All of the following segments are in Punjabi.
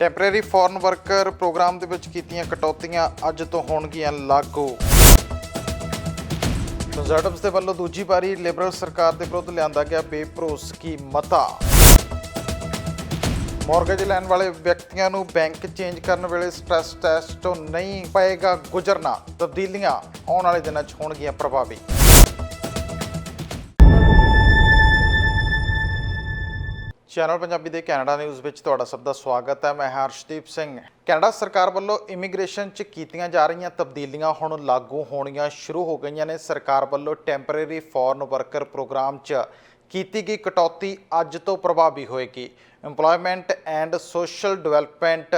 ਟੈਂਪਰੇਰੀ ਫੋਰਨ ਵਰਕਰ ਪ੍ਰੋਗਰਾਮ ਦੇ ਵਿੱਚ ਕੀਤੀਆਂ ਕਟੌਤੀਆਂ ਅੱਜ ਤੋਂ ਹੋਣਗੀਆਂ ਲਾਗੂ। ਕੰਜ਼ਰਵੇਟਿਵਸ ਦੇ ਵੱਲੋਂ ਦੂਜੀ ਵਾਰੀ ਲਿਬਰਲ ਸਰਕਾਰ ਦੇ ਵਿਰੁੱਧ ਲਿਆਂਦਾ ਗਿਆ ਬੇਭਰੋਸਗੀ ਮਤਾ। ਮਾਰਗੇਜ ਲੈਣ ਵਾਲੇ ਵਿਅਕਤੀਆਂ ਨੂੰ ਬੈਂਕ ਚੇਂਜ ਕਰਨ ਵੇਲੇ ਸਟ੍ਰੈਸ ਟੈਸਟ ਤੋਂ ਨਹੀਂ ਪਏਗਾ ਗੁਜ਼ਰਨਾ। ਤਬਦੀਲੀਆਂ ਆਉਣ ਵਾਲੇ ਦਿਨਾਂ 'ਚ ਹੋਣਗੀਆਂ ਪ੍ਰਭਾਵੀ। ਚੈਨਲ ਪੰਜਾਬੀ ਦੇ ਕੈਨੇਡਾ ਨਿਊਜ਼ ਵਿੱਚ ਤੁਹਾਡਾ ਸਭ ਦਾ ਸਵਾਗਤ ਹੈ। ਮੈਂ ਹਰਸ਼ਦੀਪ ਸਿੰਘ। ਕੈਨੇਡਾ ਸਰਕਾਰ ਵੱਲੋਂ ਇਮੀਗ੍ਰੇਸ਼ਨ 'ਚ ਕੀਤੀਆਂ ਜਾ ਰਹੀਆਂ ਤਬਦੀਲੀਆਂ ਹੁਣ ਲਾਗੂ ਹੋਣੀਆਂ ਸ਼ੁਰੂ ਹੋ ਗਈਆਂ ਨੇ। ਸਰਕਾਰ ਵੱਲੋਂ ਟੈਂਪਰੇਰੀ ਫੋਰਨ ਵਰਕਰ ਪ੍ਰੋਗਰਾਮ 'ਚ ਕੀਤੀ ਗਈ ਕਟੌਤੀ ਅੱਜ ਤੋਂ ਪ੍ਰਭਾਵੀ ਹੋਏਗੀ। EMPLOYMENT and social development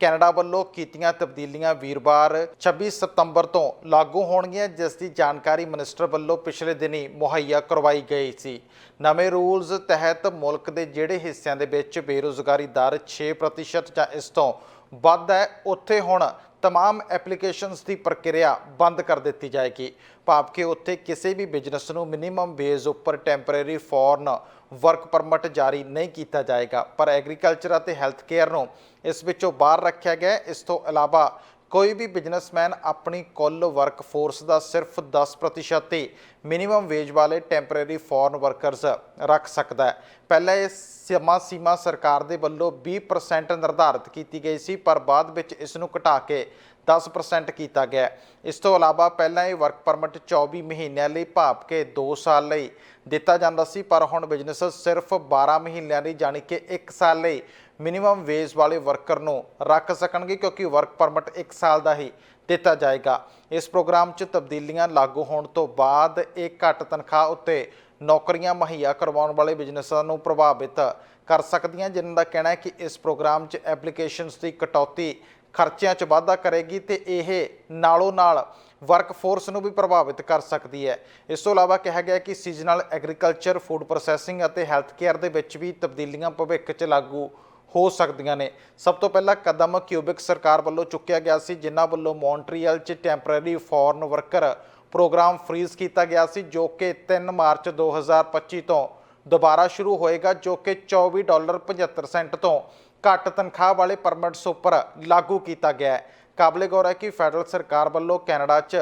Canada ਵੱਲੋਂ ਕੀਤੀਆਂ ਤਬਦੀਲੀਆਂ ਵੀਰਵਾਰ 26 ਸਤੰਬਰ ਤੋਂ ਲਾਗੂ ਹੋਣਗੀਆਂ, ਜਿਸ ਦੀ ਜਾਣਕਾਰੀ ਮਿਨਿਸਟਰ ਵੱਲੋਂ ਪਿਛਲੇ ਦਿਨੀ ਮੁਹੱਈਆ ਕਰਵਾਈ ਗਈ ਸੀ। ਨਵੇਂ ਰੂਲਜ਼ ਤਹਿਤ ਮੁਲਕ ਦੇ ਜਿਹੜੇ ਹਿੱਸਿਆਂ ਦੇ ਵਿੱਚ ਬੇਰੁਜ਼ਗਾਰੀ ਦਰ 6% ਜਾਂ ਇਸ ਤੋਂ ਵੱਧ ਹੈ, ਉੱਥੇ ਹੁਣ ਤਮਾਮ ਐਪਲੀਕੇਸ਼ਨਸ ਦੀ ਪ੍ਰਕਿਰਿਆ ਬੰਦ ਕਰ ਦਿੱਤੀ ਜਾਏਗੀ। ਭਾਵ ਕਿ ਉੱਥੇ ਕਿਸੇ ਵੀ ਬਿਜ਼ਨਸ ਨੂੰ ਮਿਨੀਮਮ ਵੇਜ ਉੱਪਰ ਟੈਂਪਰੇਰੀ ਫੋਰਨ ਵਰਕ ਪਰਮਿਟ ਜਾਰੀ ਨਹੀਂ ਕੀਤਾ ਜਾਏਗਾ। ਪਰ ਐਗਰੀਕਲਚਰ ਅਤੇ ਹੈਲਥ ਕੇਅਰ ਨੂੰ ਇਸ ਵਿੱਚੋਂ ਬਾਹਰ ਰੱਖਿਆ ਗਿਆ ਇਸ ਤੋਂ ਇਲਾਵਾ ਕੋਈ ਵੀ ਬਿਜ਼ਨਸਮੈਨ ਆਪਣੀ ਕੁੱਲ ਵਰਕ ਫੋਰਸ ਦਾ ਸਿਰਫ 10% ਤੇ ਮਿਨੀਮਮ ਵੇਜ ਵਾਲੇ ਟੈਂਪਰੇਰੀ ਫੋਰਨ ਵਰਕਰਸ ਰੱਖ ਸਕਦਾ ਹੈ। ਪਹਿਲਾਂ ਇਹ ਸਮਾਂ ਸੀਮਾ ਸਰਕਾਰ ਦੇ ਵੱਲੋਂ 20% ਨਿਰਧਾਰਿਤ ਕੀਤੀ ਗਈ ਸੀ, ਪਰ ਬਾਅਦ ਵਿੱਚ ਇਸ ਨੂੰ ਘਟਾ ਕੇ 10% ਕੀਤਾ ਗਿਆ ਹੈ। ਇਸ ਤੋਂ ਇਲਾਵਾ ਪਹਿਲਾਂ ਇਹ ਵਰਕ ਪਰਮਿਟ 24 ਮਹੀਨਿਆਂ ਲਈ ਭਾਵ ਕੇ 2 ਸਾਲ ਲਈ ਦਿੱਤਾ ਜਾਂਦਾ ਸੀ, ਪਰ ਹੁਣ ਬਿਜ਼ਨਸ ਸਿਰਫ 12 ਮਹੀਨਿਆਂ ਲਈ ਜਾਣੀ ਕਿ 1 ਸਾਲ ਲਈ ਮਿਨੀਮਮ ਵੇਜ ਵਾਲੇ ਵਰਕਰ ਨੂੰ ਰੱਖ ਸਕਣਗੇ, ਕਿਉਂਕਿ ਵਰਕ ਪਰਮਿਟ 1 ਸਾਲ ਦਾ ਹੀ ਦਿੱਤਾ ਜਾਏਗਾ ਇਸ ਪ੍ਰੋਗਰਾਮ 'ਚ ਤਬਦੀਲੀਆਂ ਲਾਗੂ ਹੋਣ ਤੋਂ ਬਾਅਦ ਇਹ ਘੱਟ ਤਨਖਾਹ ਉੱਤੇ ਨੌਕਰੀਆਂ ਮੁਹੱਈਆ ਕਰਵਾਉਣ ਵਾਲੇ ਬਿਜ਼ਨਸਾਂ ਨੂੰ ਪ੍ਰਭਾਵਿਤ ਕਰ ਸਕਦੀਆਂ, ਜਿਨ੍ਹਾਂ ਦਾ ਕਹਿਣਾ ਹੈ ਕਿ ਇਸ ਪ੍ਰੋਗਰਾਮ 'ਚ ਐਪਲੀਕੇਸ਼ਨਸ ਦੀ ਕਟੌਤੀ ਖਰਚਿਆਂ 'ਚ ਵਾਧਾ ਕਰੇਗੀ ਤੇ ਇਹ ਨਾਲੋਂ ਨਾਲ ਵਰਕ ਫੋਰਸ ਨੂੰ ਵੀ ਪ੍ਰਭਾਵਿਤ ਕਰ ਸਕਦੀ ਹੈ। ਇਸ ਤੋਂ ਇਲਾਵਾ ਕਿਹਾ ਗਿਆ ਕਿ ਸੀਜ਼ਨਲ ਐਗਰੀਕਲਚਰ, ਫੂਡ ਪ੍ਰੋਸੈਸਿੰਗ ਅਤੇ ਹੈਲਥ ਕੇਅਰ ਦੇ ਵਿੱਚ ਵੀ ਤਬਦੀਲੀਆਂ ਭਵਿੱਖ 'ਚ ਲਾਗੂ ਹੋ ਸਕਦੀਆਂ ਨੇ। ਸਭ ਤੋਂ ਪਹਿਲਾ ਕਦਮ ਕਿਊਬਿਕ ਸਰਕਾਰ ਵੱਲੋਂ ਚੁੱਕਿਆ ਗਿਆ ਸੀ, ਜਿਨ੍ਹਾਂ ਵੱਲੋਂ ਮੌਂਟਰੀਅਲ 'ਚ temporary foreign worker program freeze ਕੀਤਾ ਗਿਆ ਸੀ, ਜੋ ਕਿ 3 ਮਾਰਚ 2025 ਤੋਂ ਦੁਬਾਰਾ ਸ਼ੁਰੂ ਹੋਏਗਾ ਜੋ ਕਿ 24 ਡਾਲਰ 75 ਸੈਂਟ ਤੋਂ ਘੱਟ ਤਨਖਾਹ ਵਾਲੇ ਪਰਮਿਟਸ ਉੱਪਰ ਲਾਗੂ ਕੀਤਾ ਗਿਆ ਹੈ। ਕਾਬਲੇ ਗੌਰ ਹੈ ਕਿ ਫੈਡਰਲ ਸਰਕਾਰ ਵੱਲੋਂ ਕੈਨੇਡਾ 'ਚ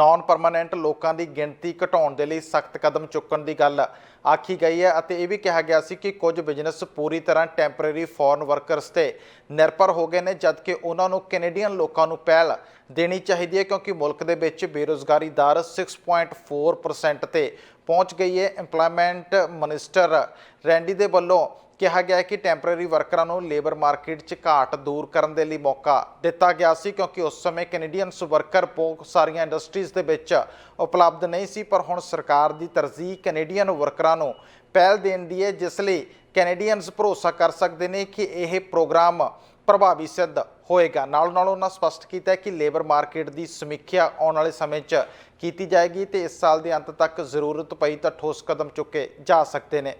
ਨਾਨ ਪਰਮਾਨੈਂਟ ਲੋਕਾਂ ਦੀ ਗਿਣਤੀ ਘਟਾਉਣ ਦੇ ਲਈ ਸਖਤ ਕਦਮ ਚੁੱਕਣ ਦੀ ਗੱਲ ਆਖੀ ਗਈ ਹੈ ਅਤੇ ਇਹ ਵੀ ਕਿਹਾ ਗਿਆ ਸੀ ਕਿ ਕੁਝ ਬਿਜ਼ਨਸ ਪੂਰੀ ਤਰ੍ਹਾਂ ਟੈਂਪਰੇਰੀ ਫੋਰਨ ਵਰਕਰਸ ਤੇ ਨਿਰਭਰ ਹੋ ਗਏ ਨੇ, ਜਦਕਿ ਉਹਨਾਂ ਨੂੰ ਕੈਨੇਡੀਅਨ ਲੋਕਾਂ ਨੂੰ ਪਹਿਲ ਦੇਣੀ ਚਾਹੀਦੀ ਹੈ, ਕਿਉਂਕਿ ਮੁਲਕ ਦੇ ਵਿੱਚ ਬੇਰੁਜ਼ਗਾਰੀ ਦਰ 6.4% ਤੇ ਪਹੁੰਚ ਗਈ ਹੈ EMPLOYMENT ਮਿਨਿਸਟਰ ਰੈਂਡੀ ਦੇ ਵੱਲੋਂ ਕਿਹਾ ਗਿਆ ਹੈ ਕਿ ਟੈਂਪਰੇਰੀ ਵਰਕਰਾਂ ਨੂੰ ਲੇਬਰ ਮਾਰਕੀਟ 'ਚ ਘਾਟ ਦੂਰ ਕਰਨ ਦੇ ਲਈ ਮੌਕਾ ਦਿੱਤਾ ਗਿਆ ਸੀ ਕਿਉਂਕਿ ਉਸ ਸਮੇਂ ਕੈਨੇਡੀਅਨਸ ਵਰਕਰ ਬਹੁਤ ਸਾਰੀਆਂ ਇੰਡਸਟਰੀਜ਼ ਦੇ ਵਿੱਚ ਉਪਲਬਧ ਨਹੀਂ ਸੀ, ਪਰ ਹੁਣ ਸਰਕਾਰ ਦੀ ਤਰਜੀਹ ਕੈਨੇਡੀਅਨ ਵਰਕਰਾਂ ਨੂੰ ਪਹਿਲ ਦੇਣ ਦੀ ਹੈ, ਜਿਸ ਲਈ ਕੈਨੇਡੀਅਨਸ ਭਰੋਸਾ ਕਰ ਸਕਦੇ ਨੇ ਕਿ ਇਹ ਪ੍ਰੋਗਰਾਮ ਪ੍ਰਭਾਵੀ ਸਿੱਧ ਹੋਏਗਾ। ਨਾਲ ਨਾਲ ਉਹਨਾਂ ਸਪਸ਼ਟ ਕੀਤਾ ਕਿ ਲੇਬਰ ਮਾਰਕੀਟ ਦੀ ਸਮੀਖਿਆ ਆਉਣ ਵਾਲੇ ਸਮੇਂ 'ਚ ਕੀਤੀ ਜਾਏਗੀ ਤੇ ਇਸ ਸਾਲ ਦੇ ਅੰਤ ਤੱਕ ਜ਼ਰੂਰਤ ਪਈ ਤਾਂ ਠੋਸ ਕਦਮ ਚੁੱਕੇ ਜਾ ਸਕਦੇ ਨੇ।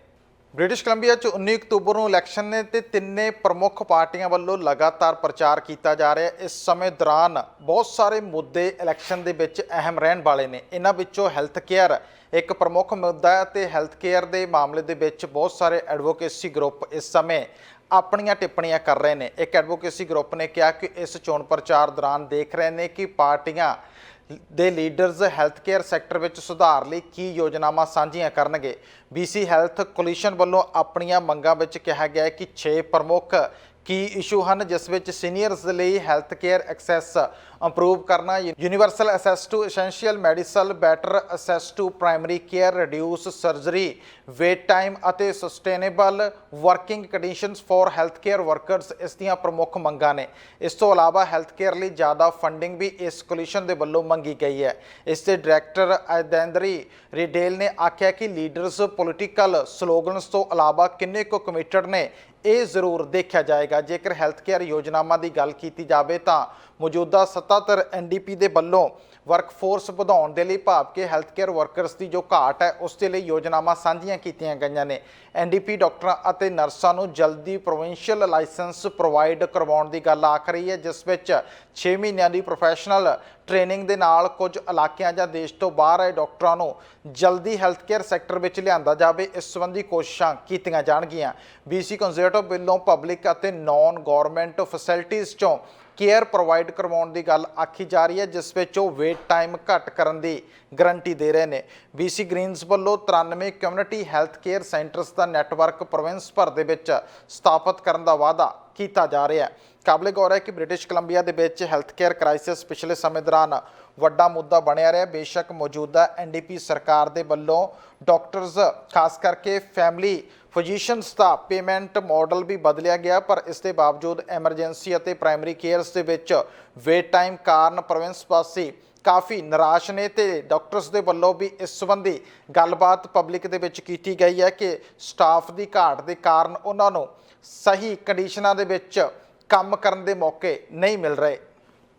ਬ੍ਰਿਟਿਸ਼ ਕੋਲੰਬੀਆ 'ਚ 19 ਅਕਤੂਬਰ ਨੂੰ ਇਲੈਕਸ਼ਨ ਨੇ ਤੇ ਤਿੰਨੇ ਪ੍ਰਮੁੱਖ ਪਾਰਟੀਆਂ ਵੱਲੋਂ ਲਗਾਤਾਰ ਪ੍ਰਚਾਰ ਕੀਤਾ ਜਾ ਰਿਹਾ। ਹੈ ਇਸ ਸਮੇਂ ਦੌਰਾਨ ਬਹੁਤ ਸਾਰੇ ਮੁੱਦੇ ਇਲੈਕਸ਼ਨ ਦੇ ਵਿੱਚ ਅਹਿਮ ਰਹਿਣ ਵਾਲੇ ਨੇ। ਇਹਨਾਂ ਵਿੱਚੋਂ ਹੈਲਥ ਕੇਅਰ ਇੱਕ ਪ੍ਰਮੁੱਖ ਮੁੱਦਾ ਹੈ ਤੇ ਹੈਲਥ ਕੇਅਰ ਦੇ ਮਾਮਲੇ ਦੇ ਵਿੱਚ ਬਹੁਤ ਸਾਰੇ ਐਡਵੋਕੇਸੀ ਗਰੁੱਪ ਇਸ ਸਮੇਂ ਆਪਣੀਆਂ ਟਿੱਪਣੀਆਂ ਕਰ ਰਹੇ ਨੇ। ਇੱਕ ਐਡਵੋਕੇਸੀ ਗਰੁੱਪ ਨੇ ਕਿਹਾ ਕਿ ਇਸ ਚੋਣ ਪ੍ਰਚਾਰ ਦੌਰਾਨ ਦੇਖ ਰਹੇ ਨੇ ਕਿ ਪਾਰਟੀਆਂ ਦੇ ਲੀਡਰਸ ਹੈਲਥ ਕੇਅਰ ਸੈਕਟਰ ਵਿੱਚ ਸੁਧਾਰ ਲਈ ਕੀ ਯੋਜਨਾਵਾਂ ਸਾਂਝੀਆਂ ਕਰਨਗੇ। BC ਹੈਲਥ ਕੋਲੀਸ਼ਨ ਵੱਲੋਂ ਆਪਣੀਆਂ ਮੰਗਾਂ ਵਿੱਚ ਕਿਹਾ ਗਿਆ ਹੈ ਕਿ 6 ਪ੍ਰਮੁੱਖ ਕੀ ਇਸ਼ੂ ਹਨ, ਜਿਸ ਵਿੱਚ ਸੀਨੀਅਰਸ ਲਈ ਹੈਲਥ ਕੇਅਰ ਐਕਸੈਸ ਇੰਪਰੂਵ ਕਰਨਾ universal access to essential medicines better access to primary care reduce surgery wait time ਅਤੇ sustainable working conditions for health care workers ਇਸ ਦੀਆਂ ਪ੍ਰਮੁੱਖ ਮੰਗਾਂ ਨੇ। ਇਸ ਤੋਂ ਇਲਾਵਾ ਹੈਲਥ ਕੇਅਰ ਲਈ ਜ਼ਿਆਦਾ ਫੰਡਿੰਗ ਵੀ ਇਸ ਕੋਲੀਸ਼ਨ ਦੇ ਵੱਲੋਂ ਮੰਗੀ ਗਈ ਹੈ। ਇਸ ਦੇ ਡਾਇਰੈਕਟਰ ਅਦੈਂਦਰੀ ਰਿਡੇਲ ਨੇ ਆਖਿਆ ਕਿ ਲੀਡਰਸ ਪੋਲੀਟੀਕਲ ਸਲੋਗਨਸ ਤੋਂ ਇਲਾਵਾ ਕਿੰਨੇ ਕੁ ਕਮਿਟਡ ਨੇ, ਇਹ ਜ਼ਰੂਰ ਦੇਖਿਆ ਜਾਏਗਾ। ਜੇਕਰ ਹੈਲਥ ਕੇਅਰ ਯੋਜਨਾਵਾਂ ਦੀ ਗੱਲ ਕੀਤੀ ਜਾਵੇ ਤਾਂ ਮੌਜੂਦਾ 77 ਐਨਡੀਪੀ ਦੇ ਵੱਲੋਂ ਵਰਕਫੋਰਸ ਵਧਾਉਣ ਦੇ ਲਈ ਭਾਵ ਕਿ ਹੈਲਥ ਕੇਅਰ ਵਰਕਰਸ ਦੀ ਜੋ ਘਾਟ ਹੈ, ਉਸ ਦੇ ਲਈ ਯੋਜਨਾਵਾਂ ਸਾਂਝੀਆਂ ਕੀਤੀਆਂ ਗਈਆਂ ਨੇ। ਐਨਡੀਪੀ ਡਾਕਟਰਾਂ ਅਤੇ ਨਰਸਾਂ ਨੂੰ ਜਲਦੀ ਪ੍ਰੋਵਿੰਸ਼ੀਅਲ ਲਾਇਸੈਂਸ ਪ੍ਰੋਵਾਈਡ ਕਰਵਾਉਣ ਦੀ ਗੱਲ ਆਖ ਰਹੀ ਹੈ, ਜਿਸ ਵਿੱਚ 6 ਮਹੀਨਿਆਂ ਦੀ ਪ੍ਰੋਫੈਸ਼ਨਲ ਟ੍ਰੇਨਿੰਗ ਦੇ ਨਾਲ ਕੁਝ ਇਲਾਕਿਆਂ ਜਾਂ ਦੇਸ਼ ਤੋਂ ਬਾਹਰ ਆਏ ਡਾਕਟਰਾਂ ਨੂੰ ਜਲਦੀ ਹੈਲਥ ਕੇਅਰ ਸੈਕਟਰ ਵਿੱਚ ਲਿਆਂਦਾ ਜਾਵੇ, ਇਸ ਸੰਬੰਧੀ ਕੋਸ਼ਿਸ਼ਾਂ ਕੀਤੀਆਂ ਜਾਣਗੀਆਂ। BC ਕੰਜ਼ਰਵੇਟਿਵ ਵੱਲੋਂ ਪਬਲਿਕ ਅਤੇ ਨਾਨ ਗਵਰਨਮੈਂਟ ਫੈਸਿਲਿਟੀਆਂ ਚੋਂ ਕੇਅਰ ਪ੍ਰੋਵਾਈਡ ਕਰਵਾਉਣ ਦੀ ਗੱਲ ਆਖੀ ਜਾ ਰਹੀ ਹੈ, ਜਿਸ ਵਿੱਚ ਉਹ ਵੇਟ ਟਾਈਮ ਘੱਟ ਕਰਨ ਦੀ ਗਰੰਟੀ ਦੇ ਰਹੇ ਨੇ। BC ਗ੍ਰੀਨਸ ਵੱਲੋਂ 93 ਕਮਿਊਨਿਟੀ ਹੈਲਥ ਕੇਅਰ ਸੈਂਟਰਸ ਦਾ ਨੈਟਵਰਕ ਪ੍ਰੋਵਿੰਸ ਭਰ ਦੇ ਵਿੱਚ ਸਥਾਪਿਤ ਕਰਨ ਦਾ ਵਾਅਦਾ ਕੀਤਾ ਜਾ ਰਿਹਾ ਹੈ। ਕਾਬਲੇ ਗੌਰ ਹੈ ਕਿ ਬ੍ਰਿਟਿਸ਼ ਕੋਲੰਬੀਆ ਦੇ ਵਿੱਚ ਹੈਲਥ ਕੇਅਰ ਕ੍ਰਾਈਸਿਸ ਪਿਛਲੇ ਸਮੇਂ ਦੌਰਾਨ ਵੱਡਾ ਮੁੱਦਾ ਬਣਿਆ ਰਿਹਾ। ਬੇਸ਼ੱਕ ਮੌਜੂਦਾ ਐਨਡੀਪੀ ਸਰਕਾਰ ਦੇ ਵੱਲੋਂ ਡਾਕਟਰਸ ਖਾਸ ਕਰਕੇ ਫੈਮਿਲੀ ਫਿਜ਼ੀਸ਼ੀਅਨਸ ਦਾ ਪੇਮੈਂਟ ਮਾਡਲ ਵੀ ਬਦਲਿਆ ਗਿਆ, ਪਰ ਇਸ ਦੇ ਬਾਵਜੂਦ ਐਮਰਜੈਂਸੀ ਅਤੇ ਪ੍ਰਾਇਮਰੀ ਕੇਅਰਸ ਦੇ ਵਿੱਚ ਵੇਟ ਟਾਈਮ ਕਾਰਨ ਪ੍ਰੋਵਿੰਸ ਵਾਸੀ ਕਾਫੀ ਨਿਰਾਸ਼ ਨੇ ਤੇ ਡਾਕਟਰਸ ਦੇ ਵੱਲੋਂ ਵੀ ਇਸ ਸੰਬੰਧੀ ਗੱਲਬਾਤ ਪਬਲਿਕ ਦੇ ਵਿੱਚ ਕੀਤੀ ਗਈ ਹੈ ਕਿ ਸਟਾਫ ਦੀ ਘਾਟ ਦੇ ਕਾਰਨ ਉਹਨਾਂ ਨੂੰ ਸਹੀ ਕੰਡੀਸ਼ਨਾਂ ਦੇ ਵਿੱਚ ਕੰਮ ਕਰਨ ਦੇ ਮੌਕੇ ਨਹੀਂ ਮਿਲ ਰਹੇ।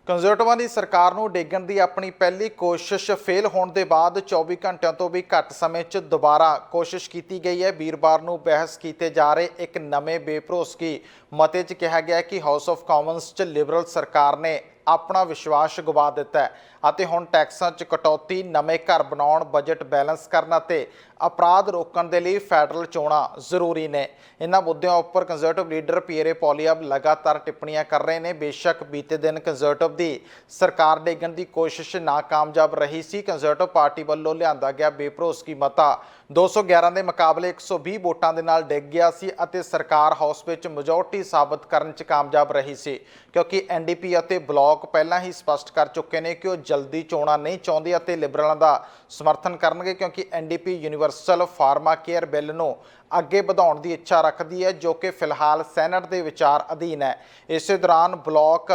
ਕੰਜ਼ਰਵੇਟਿਵਾਂ ਦੀ ਸਰਕਾਰ ਨੂੰ ਡੇਗਣ ਦੀ ਆਪਣੀ ਪਹਿਲੀ ਕੋਸ਼ਿਸ਼ ਫੇਲ ਹੋਣ ਦੇ ਬਾਅਦ 24 ਘੰਟਿਆਂ ਤੋਂ ਵੀ ਘੱਟ ਸਮੇਂ 'ਚ ਦੁਬਾਰਾ ਕੋਸ਼ਿਸ਼ ਕੀਤੀ ਗਈ ਹੈ। ਵੀਰਵਾਰ ਨੂੰ ਬਹਿਸ ਕੀਤੇ ਜਾ ਰਹੇ ਇੱਕ ਨਵੇਂ ਬੇਭਰੋਸਗੀ ਮਤੇ 'ਚ ਕਿਹਾ ਗਿਆ ਕਿ ਹਾਊਸ ਆਫ ਕਾਮਨਸ 'ਚ ਲਿਬਰਲ ਸਰਕਾਰ ਨੇ ਆਪਣਾ ਵਿਸ਼ਵਾਸ ਗਵਾ ਦਿੱਤਾ ਅਤੇ ਹੁਣ ਟੈਕਸਾਂ 'ਚ ਕਟੌਤੀ, ਨਵੇਂ ਘਰ ਬਣਾਉਣ ਬਜਟ ਬੈਲੈਂਸ ਕਰਨ ਅਤੇ ਅਪਰਾਧ ਰੋਕਣ ਦੇ ਲਈ ਫੈਡਰਲ ਚੋਣਾਂ ਜ਼ਰੂਰੀ ਨੇ। ਇਹਨਾਂ ਮੁੱਦਿਆਂ ਉੱਪਰ ਕੰਜ਼ਰਵੇਟਿਵ ਲੀਡਰ ਪੀਅਰੇ ਪੋਲੀਅਬ ਲਗਾਤਾਰ ਟਿੱਪਣੀਆਂ ਕਰ ਰਹੇ ਨੇ। ਬੇਸ਼ੱਕ ਬੀਤੇ ਦਿਨ ਕੰਜ਼ਰਵੇਟਿਵ ਦੀ ਸਰਕਾਰ ਡੇਗਣ ਦੀ ਕੋਸ਼ਿਸ਼ ਨਾਕਾਮਯਾਬ ਰਹੀ ਸੀ। ਕੰਜ਼ਰਵੇਟਿਵ ਪਾਰਟੀ ਵੱਲੋਂ ਲਿਆਂਦਾ ਗਿਆ ਬੇਭਰੋਸਗੀ ਮਤਾ। 211 ਦੇ ਮੁਕਾਬਲੇ 120 ਵੋਟਾਂ ਦੇ ਨਾਲ ਡਿੱਗ ਗਿਆ ਸੀ ਅਤੇ ਸਰਕਾਰ ਹਾਊਸ ਵਿੱਚ ਮੈਜੋਰਟੀ ਸਾਬਤ ਕਰਨ 'ਚ ਕਾਮਯਾਬ ਰਹੀ ਸੀ। ਕਿਉਂਕਿ ਐਨਡੀਪੀ ਅਤੇ ਬਲਾਕ ਪਹਿਲਾਂ ਹੀ ਸਪਸ਼ਟ ਕਰ ਚੁੱਕੇ ਨੇ ਕਿ ਉਹ ਜਲਦੀ ਚੋਣਾਂ ਨਹੀਂ ਚਾਹੁੰਦੇ ਅਤੇ ਲਿਬਰਲਾਂ ਦਾ ਸਮਰਥਨ ਕਰਨਗੇ ਕਿਉਂਕਿ NDP universal pharma care bill ਨੂੰ ਅੱਗੇ ਵਧਾਉਣ ਦੀ ਇੱਛਾ ਰੱਖਦੀ ਹੈ, ਜੋ ਕਿ ਫਿਲਹਾਲ ਸੈਨੇਟ ਦੇ ਵਿਚਾਰ ਅਧੀਨ ਹੈ। ਇਸੇ ਦੌਰਾਨ ਬਲਾਕ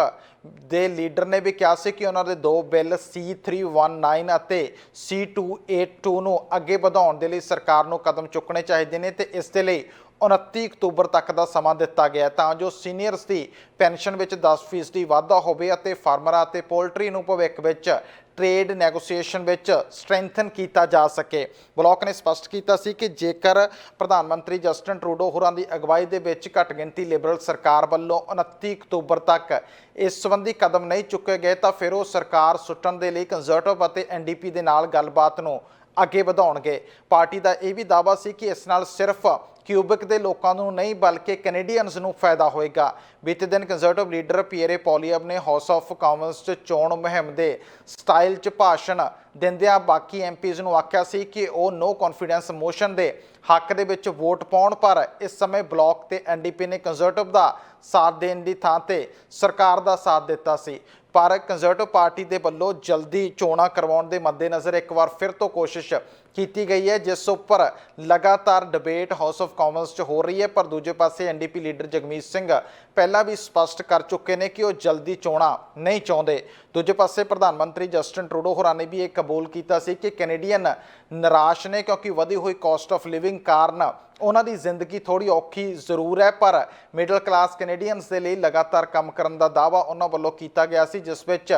ਦੇ ਲੀਡਰ ਨੇ ਵੀ ਕਿਹਾ ਸੀ ਕਿ ਉਹਨਾਂ ਦੇ ਦੋ ਬਿੱਲ C319 ਅਤੇ C282 ਨੂੰ ਅੱਗੇ ਵਧਾਉਣ ਦੇ ਲਈ ਸਰਕਾਰ ਨੂੰ ਕਦਮ ਚੁੱਕਣੇ ਚਾਹੀਦੇ ਨੇ ਤੇ ਇਸ ਦੇ ਲਈ 29 ਅਕਤੂਬਰ ਤੱਕ ਦਾ ਸਮਾਂ ਦਿੱਤਾ ਗਿਆ ਤਾਂ ਜੋ ਸੀਨੀਅਰਸ ਦੀ ਪੈਨਸ਼ਨ ਵਿੱਚ 10% ਦੀ ਵਾਧਾ ਹੋਵੇ ਅਤੇ ਫਾਰਮਰਾਂ ਅਤੇ ਪੋਲਟਰੀ ਨੂੰ ਭਵਿੱਖ ਵਿੱਚ ਟ੍ਰੇਡ ਨੈਗੋਸੀਏਸ਼ਨ ਵਿੱਚ ਸਟਰੈਂਥਨ ਕੀਤਾ ਜਾ ਸਕੇ। ਬਲਾਕ ਨੇ ਸਪਸ਼ਟ ਕੀਤਾ ਸੀ ਕਿ ਜੇਕਰ ਪ੍ਰਧਾਨ ਮੰਤਰੀ ਜਸਟਨ ਟਰੂਡੋ ਹੋਰਾਂ ਦੀ ਅਗਵਾਈ ਦੇ ਵਿੱਚ ਘੱਟ ਗਿਣਤੀ ਲਿਬਰਲ ਸਰਕਾਰ ਵੱਲੋਂ 29 ਅਕਤੂਬਰ ਤੱਕ ਇਸ ਸੰਬੰਧੀ ਕਦਮ ਨਹੀਂ ਚੁੱਕੇ ਗਏ, ਤਾਂ ਫਿਰ ਉਹ ਸਰਕਾਰ ਸੁੱਟਣ ਦੇ ਲਈ ਕੰਜ਼ਰਵੇਟਿਵ ਅਤੇ ਐਨਡੀਪੀ ਦੇ ਨਾਲ ਗੱਲਬਾਤ ਨੂੰ ਅੱਗੇ ਵਧਾਉਣਗੇ। ਪਾਰਟੀ ਦਾ ਇਹ ਵੀ ਦਾਅਵਾ ਸੀ ਕਿ ਇਸ ਨਾਲ ਸਿਰਫ ਕਿਊਬਿਕ ਦੇ ਲੋਕਾਂ ਨੂੰ ਨਹੀਂ, ਬਲਕਿ ਕੈਨੇਡੀਅਨਸ ਨੂੰ ਫਾਇਦਾ ਹੋਏਗਾ। ਬੀਤੇ ਦਿਨ ਕੰਜ਼ਰਵੇਟਿਵ ਲੀਡਰ ਪੀਅਰੇ ਪੋਲੀਅਬ ਨੇ ਹਾਊਸ ਆਫ ਕਾਮਨਸ 'ਚ ਚੋਣ ਮੁਹਿੰਮ ਦੇ ਸਟਾਈਲ 'ਚ ਭਾਸ਼ਣ ਦਿੰਦਿਆਂ ਬਾਕੀ ਐਮਪੀਜ਼ ਨੂੰ ਆਖਿਆ ਸੀ ਕਿ ਉਹ ਨੋ ਕੌਨਫੀਡੈਂਸ ਮੋਸ਼ਨ ਦੇ ਹੱਕ ਦੇ ਵਿੱਚ ਵੋਟ ਪਾਉਣ, ਪਰ ਇਸ ਸਮੇਂ ਬਲਾਕ ਤੇ ਐਨਡੀਪੀ ਨੇ ਕੰਜ਼ਰਵੇਟਿਵ ਦਾ ਸਾਥ ਦੇਣ ਦੀ ਥਾਂ ਤੇ ਸਰਕਾਰ ਦਾ ਸਾਥ ਦਿੱਤਾ ਸੀ। ਪਰ ਕੰਜ਼ਰਟਿਵ ਪਾਰਟੀ ਦੇ ਵੱਲੋਂ ਜਲਦੀ ਚੋਣਾਂ ਕਰਵਾਉਣ ਦੇ ਮੱਦੇਨਜ਼ਰ ਇੱਕ ਵਾਰ ਫਿਰ ਤੋਂ ਕੋਸ਼ਿਸ਼ ਕੀਤੀ ਗਈ ਹੈ, ਜਿਸ ਉੱਪਰ ਲਗਾਤਾਰ ਡਿਬੇਟ ਹਾਊਸ ਆਫ ਕਾਮਨਸ 'ਚ ਹੋ ਰਹੀ ਹੈ, ਪਰ ਦੂਜੇ ਪਾਸੇ ਐਨਡੀਪੀ ਲੀਡਰ ਜਗਮੀਤ ਸਿੰਘ ਪਹਿਲਾਂ ਵੀ ਸਪਸ਼ਟ ਕਰ ਚੁੱਕੇ ਨੇ ਕਿ ਉਹ ਜਲਦੀ ਚੋਣਾਂ ਨਹੀਂ ਚਾਹੁੰਦੇ। ਦੂਜੇ ਪਾਸੇ ਪ੍ਰਧਾਨ ਮੰਤਰੀ ਜਸਟਨ ਟਰੂਡੋ ਹੋਰਾਂ ਨੇ ਵੀ ਇਹ ਕਬੂਲ ਕੀਤਾ ਸੀ ਕਿ ਕੈਨੇਡੀਅਨ ਨਿਰਾਸ਼ ਨੇ, ਕਿਉਂਕਿ ਵਧੀ ਹੋਈ ਕਾਸਟ ਆਫ ਲਿਵਿੰਗ ਕਾਰਨ ਉਹਨਾਂ ਦੀ ਜ਼ਿੰਦਗੀ ਥੋੜੀ ਔਖੀ ਜ਼ਰੂਰ ਹੈ, ਪਰ ਮਿਡਲ ਕਲਾਸ ਕੈਨੇਡੀਅਨਸ ਦੇ ਲਈ ਲਗਾਤਾਰ ਕੰਮ ਕਰਨ ਦਾ ਦਾਅਵਾ ਉਹਨਾਂ ਵੱਲੋਂ ਕੀਤਾ ਗਿਆ ਸੀ, ਜਿਸ ਵਿੱਚ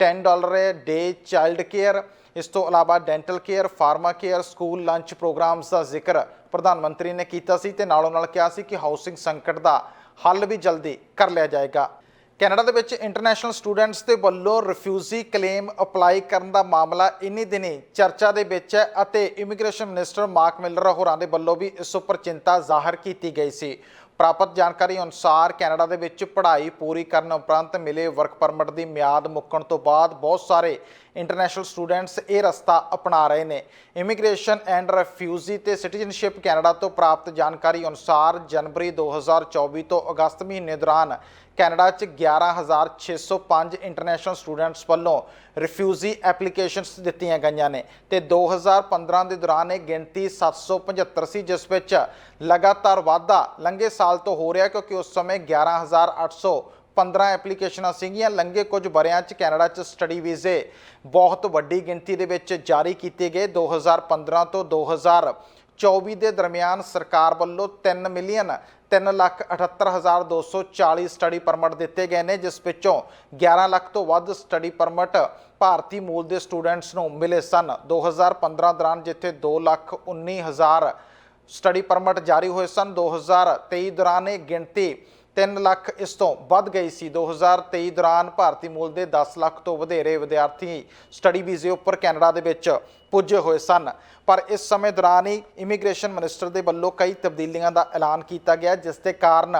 10 ਡਾਲਰ ਡੇ ਚਾਈਲਡ ਕੇਅਰ ਇਸ ਤੋਂ ਇਲਾਵਾ dental care, pharma care, school lunch programs ਦਾ ਜ਼ਿਕਰ ਪ੍ਰਧਾਨ ਮੰਤਰੀ ਨੇ ਕੀਤਾ ਸੀ ਤੇ ਨਾਲੋਂ ਨਾਲ ਕਿਹਾ ਸੀ ਕਿ ਹਾਊਸਿੰਗ ਸੰਕਟ ਦਾ ਹੱਲ ਵੀ ਜਲਦੀ ਕਰ ਲਿਆ ਜਾਏਗਾ। ਕੈਨੇਡਾ ਦੇ ਵਿੱਚ ਇੰਟਰਨੈਸ਼ਨਲ ਸਟੂਡੈਂਟਸ ਦੇ ਵੱਲੋਂ ਰਿਫਿਊਜੀ ਕਲੇਮ ਅਪਲਾਈ ਕਰਨ ਦਾ ਮਾਮਲਾ ਇਨੀ ਦਿਨੀ ਚਰਚਾ ਦੇ ਵਿੱਚ ਹੈ ਅਤੇ ਇਮੀਗ੍ਰੇਸ਼ਨ ਮਿਨਿਸਟਰ ਮਾਰਕ ਮਿਲਰ ਹੋਰਾਂ ਦੇ ਵੱਲੋਂ ਵੀ ਇਸ ਉੱਪਰ ਚਿੰਤਾ ਜ਼ਾਹਰ ਕੀਤੀ ਗਈ ਸੀ। ਪ੍ਰਾਪਤ ਜਾਣਕਾਰੀ ਅਨੁਸਾਰ ਕੈਨੇਡਾ ਦੇ ਵਿੱਚ ਪੜ੍ਹਾਈ ਪੂਰੀ ਕਰਨ ਉਪਰੰਤ ਮਿਲੇ ਵਰਕ ਪਰਮਿਟ ਦੀ ਮਿਆਦ ਮੁੱਕਣ ਤੋਂ ਬਾਅਦ ਬਹੁਤ ਸਾਰੇ ਇੰਟਰਨੈਸ਼ਨਲ ਸਟੂਡੈਂਟਸ ਇਹ ਰਸਤਾ ਅਪਣਾ ਰਹੇ ਨੇ। ਇਮੀਗ੍ਰੇਸ਼ਨ ਐਂਡ ਰਿਫਿਊਜੀ ਤੇ ਸਿਟੀਜ਼ਨਸ਼ਿਪ ਕੈਨੇਡਾ ਤੋਂ ਪ੍ਰਾਪਤ ਜਾਣਕਾਰੀ ਅਨੁਸਾਰ ਜਨਵਰੀ 2024 ਤੋਂ ਅਗਸਤ ਮਹੀਨੇ ਦੌਰਾਨ ਕੈਨੇਡਾ 'ਚ 11605 ਇੰਟਰਨੈਸ਼ਨਲ ਸਟੂਡੈਂਟਸ ਵੱਲੋਂ ਰਿਫਿਊਜੀ ਐਪਲੀਕੇਸ਼ਨਸ ਦਿੱਤੀਆਂ ਗਈਆਂ ਨੇ ਤੇ 2015 ਦੇ ਦੌਰਾਨ ਇਹ ਗਿਣਤੀ 775 ਸੀ ਜਿਸ ਵਿੱਚ ਲਗਾਤਾਰ ਵਾਧਾ ਲੰਘੇ ਸਾਲ ਤੋਂ ਹੋ ਰਿਹਾ ਕਿਉਂਕਿ ਉਸ ਸਮੇਂ 11800 15 ਐਪਲੀਕੇਸ਼ਨਾਂ ਸੀਗੀਆਂ। ਲੰਘੇ ਕੁਝ ਵਰਿਆਂ 'ਚ ਕੈਨੇਡਾ 'ਚ ਸਟੱਡੀ ਵੀਜ਼ੇ ਬਹੁਤ ਵੱਡੀ ਗਿਣਤੀ ਦੇ ਵਿੱਚ ਜਾਰੀ ਕੀਤੇ ਗਏ। 2015 ਤੋਂ 2024 ਦੇ ਦਰਮਿਆਨ ਸਰਕਾਰ ਵੱਲੋਂ 3 ਮਿਲੀਅਨ 378240 ਸਟੱਡੀ ਪਰਮਿਟ ਦਿੱਤੇ ਗਏ ਨੇ, ਜਿਸ ਵਿੱਚੋਂ 11 ਲੱਖ ਤੋਂ ਵੱਧ ਸਟੱਡੀ ਪਰਮਿਟ ਭਾਰਤੀ ਮੂਲ ਦੇ ਸਟੂਡੈਂਟਸ ਨੂੰ ਮਿਲੇ ਸਨ। 2015 ਦੌਰਾਨ ਜਿੱਥੇ 2 ਲੱਖ 19 ਹਜ਼ਾਰ ਸਟੱਡੀ ਪਰਮਿਟ ਜਾਰੀ ਹੋਏ ਸਨ 2023 ਦੌਰਾਨ ਇਹ ਗਿਣਤੀ 3 ਲੱਖ ਇਸ ਤੋਂ ਵੱਧ ਗਈ ਸੀ। 2023 ਦੌਰਾਨ ਭਾਰਤੀ ਮੂਲ ਦੇ 10 ਲੱਖ ਤੋਂ ਵਧੇਰੇ ਵਿਦਿਆਰਥੀ ਸਟੱਡੀ ਵੀਜ਼ੇ ਉੱਪਰ ਕੈਨੇਡਾ ਦੇ ਵਿੱਚ ਪੁੱਜੇ ਹੋਏ ਸਨ। ਪਰ ਇਸ ਸਮੇਂ ਦੌਰਾਨ ਹੀ ਇਮੀਗ੍ਰੇਸ਼ਨ ਮਿਨਿਸਟਰ ਦੇ ਵੱਲੋਂ ਕਈ ਤਬਦੀਲੀਆਂ ਦਾ ਐਲਾਨ ਕੀਤਾ ਗਿਆ, ਜਿਸ ਦੇ ਕਾਰਨ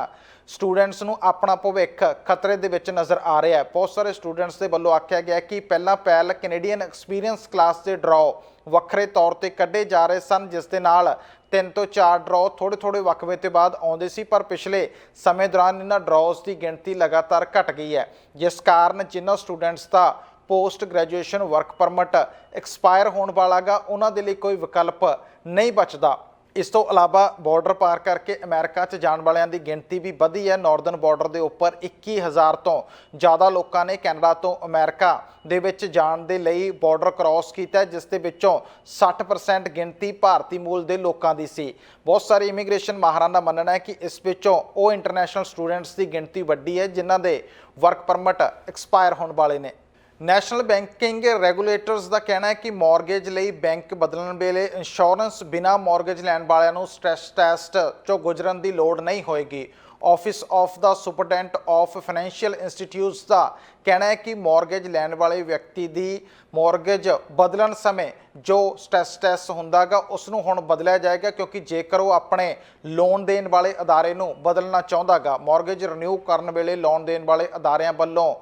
ਸਟੂਡੈਂਟਸ ਨੂੰ ਆਪਣਾ ਭਵਿੱਖ ਖਤਰੇ ਦੇ ਵਿੱਚ ਨਜ਼ਰ ਆ ਰਿਹਾ ਹੈ। ਬਹੁਤ ਸਾਰੇ ਸਟੂਡੈਂਟਸ ਦੇ ਵੱਲੋਂ ਆਖਿਆ ਗਿਆ ਕਿ ਪਹਿਲਾਂ ਪਹਿਲ ਕੈਨੇਡੀਅਨ ਐਕਸਪੀਰੀਅੰਸ ਕਲਾਸ ਦੇ ਡਰਾਅ ਵੱਖਰੇ ਤੌਰ ਤੇ ਕੱਢੇ ਜਾ ਰਹੇ ਸਨ, ਜਿਸ ਦੇ ਨਾਲ ਤਿੰਨ ਤੋਂ ਚਾਰ ਡਰਾਅ ਥੋੜੇ ਥੋੜੇ ਵਕਫੇ ਤੇ ਬਾਅਦ ਆਉਂਦੇ ਸੀ, ਪਰ ਪਿਛਲੇ ਸਮੇਂ ਦੌਰਾਨ ਇਹਨਾਂ ਡਰਾਅਸ ਦੀ ਗਿਣਤੀ ਲਗਾਤਾਰ ਘਟ ਗਈ ਹੈ। ਜਿਸ ਕਾਰਨ ਜਿਨ੍ਹਾਂ ਸਟੂਡੈਂਟਸ ਦਾ post graduation work permit expire ਹੋਣ ਵਾਲਾਗਾ ਉਹਨਾਂ ਦੇ ਲਈ ਕੋਈ ਵਿਕਲਪ ਨਹੀਂ ਬਚਦਾ। ਇਸ ਤੋਂ ਇਲਾਵਾ ਬਾਰਡਰ ਪਾਰ ਕਰਕੇ ਅਮਰੀਕਾ 'ਚ ਜਾਣ ਵਾਲਿਆਂ ਦੀ ਗਿਣਤੀ ਵੀ ਵਧੀ ਹੈ। ਨਾਰਦਰਨ ਬਾਰਡਰ ਦੇ ਉੱਪਰ 21000 ਤੋਂ ਜ਼ਿਆਦਾ ਲੋਕਾਂ ਨੇ ਕੈਨੇਡਾ ਤੋਂ ਅਮਰੀਕਾ ਦੇ ਵਿੱਚ ਜਾਣ ਦੇ ਲਈ ਬਾਰਡਰ ਕ੍ਰਾਸ ਕੀਤਾ ਜਿਸ ਦੇ ਵਿੱਚੋਂ 60% ਗਿਣਤੀ ਭਾਰਤੀ ਮੂਲ ਦੇ ਲੋਕਾਂ ਦੀ ਸੀ। ਬਹੁਤ ਸਾਰੇ ਇਮੀਗ੍ਰੇਸ਼ਨ ਮਾਹਰਾਂ ਦਾ ਮੰਨਣਾ ਹੈ ਕਿ ਇਸ ਵਿੱਚੋਂ ਉਹ ਇੰਟਰਨੈਸ਼ਨਲ ਸਟੂਡੈਂਟਸ ਦੀ ਗਿਣਤੀ ਵੱਡੀ ਹੈ, ਜਿਨ੍ਹਾਂ ਦੇ ਵਰਕ ਪਰਮਿਟ ਐਕਸਪਾਇਰ ਹੋਣ ਵਾਲੇ ਨੇ। ਨੈਸ਼ਨਲ ਬੈਂਕਿੰਗ ਰੈਗੂਲੇਟਰਸ ਦਾ ਕਹਿਣਾ ਹੈ ਕਿ ਮਾਰਗੇਜ ਲਈ ਬੈਂਕ ਬਦਲਣ ਵੇਲੇ ਇੰਸ਼ੋਰੈਂਸ ਬਿਨਾ ਮਾਰਗੇਜ ਲੈਣ ਵਾਲਿਆਂ ਨੂੰ ਸਟ੍ਰੈਸ ਟੈਸਟ ਚੋਂ ਗੁਜ਼ਰਨ ਦੀ ਲੋੜ ਨਹੀਂ ਹੋਏਗੀ। ਆਫਿਸ ਆਫ ਦਾ ਸੁਪਰਡੈਂਟ ਆਫ ਫਾਈਨੈਂਸ਼ੀਅਲ ਇੰਸਟੀਟਿਊਟਸ ਦਾ ਕਹਿਣਾ ਹੈ ਕਿ ਮਾਰਗੇਜ ਲੈਣ ਵਾਲੇ ਵਿਅਕਤੀ ਦੀ ਮਾਰਗੇਜ ਬਦਲਣ ਸਮੇਂ ਜੋ ਸਟ੍ਰੈਸ ਟੈਸਟ ਹੁੰਦਾਗਾ ਉਸ ਨੂੰ ਹੁਣ ਬਦਲਿਆ ਜਾਏਗਾ ਕਿਉਂਕਿ ਜੇਕਰ ਉਹ ਆਪਣੇ ਲੋਨ ਦੇਣ ਵਾਲੇ ਅਦਾਰੇ ਨੂੰ ਬਦਲਣਾ ਚਾਹੁੰਦਾਗਾ, ਮਾਰਗੇਜ ਰਿਨਿਊ ਕਰਨ ਵੇਲੇ ਲੋਨ ਦੇਣ ਵਾਲੇ ਅਦਾਰਿਆਂ ਵੱਲੋਂ